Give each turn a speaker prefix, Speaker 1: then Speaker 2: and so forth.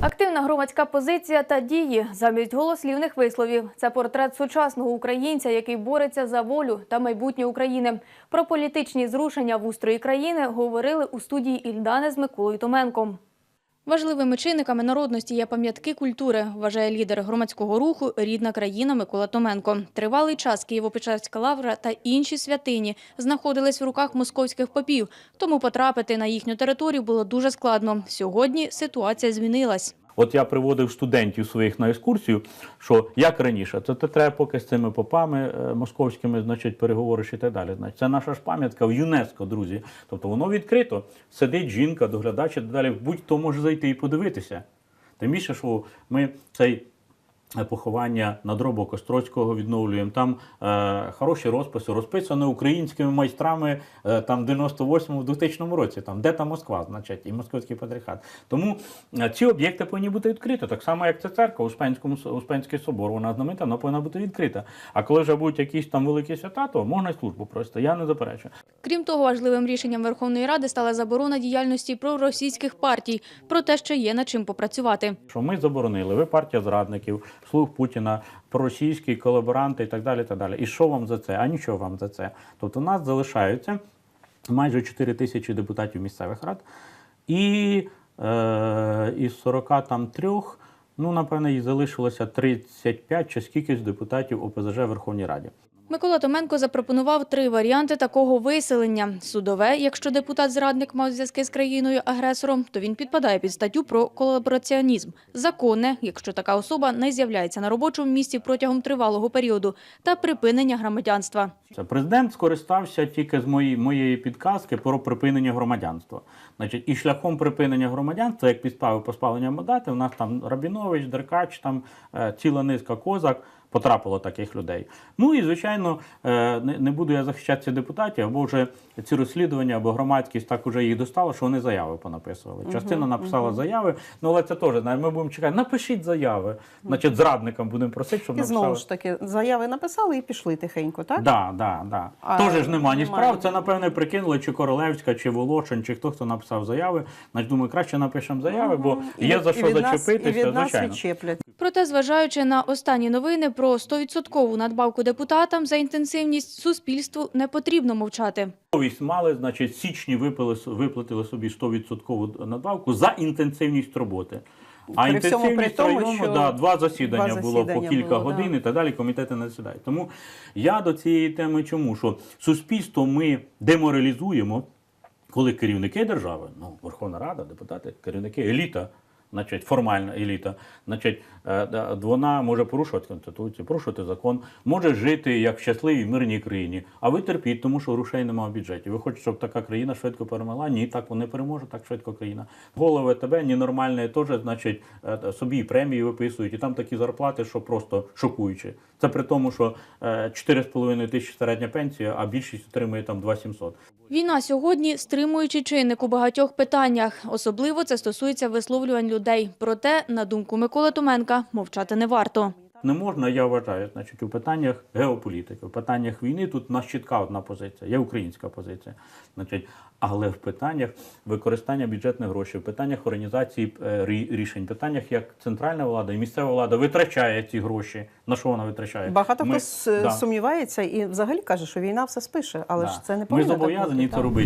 Speaker 1: Активна громадська позиція та дії замість голослівних висловів. Це портрет сучасного українця, який бореться за волю та майбутнє України. Про політичні зрушення в устрої країни говорили у студії Ільдани з Миколою Томенком. Важливими чинниками народності є пам'ятки культури, вважає лідер громадського руху Рідна країна Микола Томенко. Тривалий час Києво-Печерська лавра та інші святині знаходились в руках московських попів, тому потрапити на їхню територію було дуже складно. Сьогодні ситуація змінилась.
Speaker 2: От я приводив студентів своїх на екскурсію, що як раніше, то, треба поки з цими попами е, московськими, значить, переговориш і так далі. Значить, це наша ж пам'ятка в ЮНЕСКО, друзі. Тобто воно відкрито. Сидить жінка, доглядач і так далі. Будь-хто може зайти і подивитися. Тим більше, що ми цей. Е, Поховання надробу Костроцького відновлюємо. Там е, хороші розписи, розписані українськими майстрами е, там в 98-му, в 2000 році. Там де та Москва, значить, і московський патріархат. Тому е, ці об'єкти повинні бути відкриті. Так само, як ця церква, Успенському Успенський собор, вона знаменита, вона повинна бути відкрита. А коли вже будуть якісь там великі свята, то можна й службу провести. Я не заперечую.
Speaker 1: Крім того, важливим рішенням Верховної Ради стала заборона діяльності проросійських партій. Про те, що є над чим попрацювати.
Speaker 2: що ми заборонили, ви партія зрадників, слуг Путіна, проросійські колаборанти і так далі. Так далі. і що вам за це? А нічого вам за це. Тобто, у нас залишаються майже 4 тисячі депутатів місцевих рад, і е, із 43, ну, напевно, їх залишилося 35 чи скільки з депутатів ОПЗЖ в Верховній Раді.
Speaker 1: Микола Томенко запропонував три варіанти такого виселення: судове, якщо депутат-зрадник мав зв'язки з країною-агресором, то він підпадає під статтю про колабораціонізм. Законне, якщо така особа не з'являється на робочому місці протягом тривалого періоду, та припинення громадянства.
Speaker 2: Це президент скористався тільки з моєї, моєї підказки про припинення громадянства. Значить, і шляхом припинення громадянства, як підстави поспалення мандати, у нас там Рабінович, Деркач, там е, ціла низка козак. Потрапило таких людей. Ну і звичайно, е, не, буду я захищати депутатів, або вже ці розслідування, або громадськість так уже їх достало, що вони заяви понаписували. Частина написала заяви, ну але це теж ми будемо чекати. Напишіть заяви. Значить, зрадникам будемо просити, щоб
Speaker 3: І
Speaker 2: написали.
Speaker 3: знову ж таки, заяви написали і пішли тихенько, так?
Speaker 2: Да, да, да. Тоже ж нема ні
Speaker 3: немає.
Speaker 2: справ. Це, напевне, прикинули, чи Королевська, чи Волошин, чи хто хто написав заяви. Значить, думаю, краще напишемо заяви, бо є за що зачепитися,
Speaker 3: І від нас
Speaker 2: звичайно.
Speaker 1: Проте, зважаючи на останні новини про 100% надбавку депутатам за інтенсивність, суспільству не потрібно мовчати.
Speaker 2: Совість мали, значить, січні випили, виплатили собі 100% надбавку за інтенсивність роботи. А
Speaker 3: При всьому при
Speaker 2: інтенсивність
Speaker 3: тому,
Speaker 2: району,
Speaker 3: що
Speaker 2: да, два засідання
Speaker 3: два
Speaker 2: було по кілька
Speaker 3: було,
Speaker 2: годин
Speaker 3: да.
Speaker 2: і так далі, комітети не засідають. Тому я до цієї теми чому? Що суспільство ми деморалізуємо, коли керівники держави, ну, Верховна Рада, депутати, керівники, еліта, значить, формальна еліта, значить, е, вона може порушувати Конституцію, порушувати закон, може жити як в щасливій мирній країні. А ви терпіть, тому що грошей немає в бюджеті. Ви хочете, щоб така країна швидко перемогла? Ні, так вони переможе, так швидко країна. Голови тебе ненормальні теж, значить, е, собі премії виписують, і там такі зарплати, що просто шокуючі. Це при тому, що е, 4,5 тисячі середня пенсія, а більшість отримує там 2,700.
Speaker 1: Війна сьогодні стримуючий чинник у багатьох питаннях. Особливо це стосується висловлювань людей. Проте, на думку Миколи Томенка, мовчати не варто.
Speaker 2: Не можна, я вважаю, значить, у питаннях геополітики, у питаннях війни тут у нас чітка одна позиція, є українська позиція. Значить, але в питаннях використання бюджетних грошей, в питаннях організації е, рі- рішень, в питаннях як центральна влада і місцева влада витрачає ці гроші. На що вона витрачає?
Speaker 3: Багато хто
Speaker 2: да.
Speaker 3: сумнівається і взагалі каже, що війна все спише, але
Speaker 2: Да.
Speaker 3: ж це не
Speaker 2: Ми зобов'язані
Speaker 3: бути,
Speaker 2: це робити.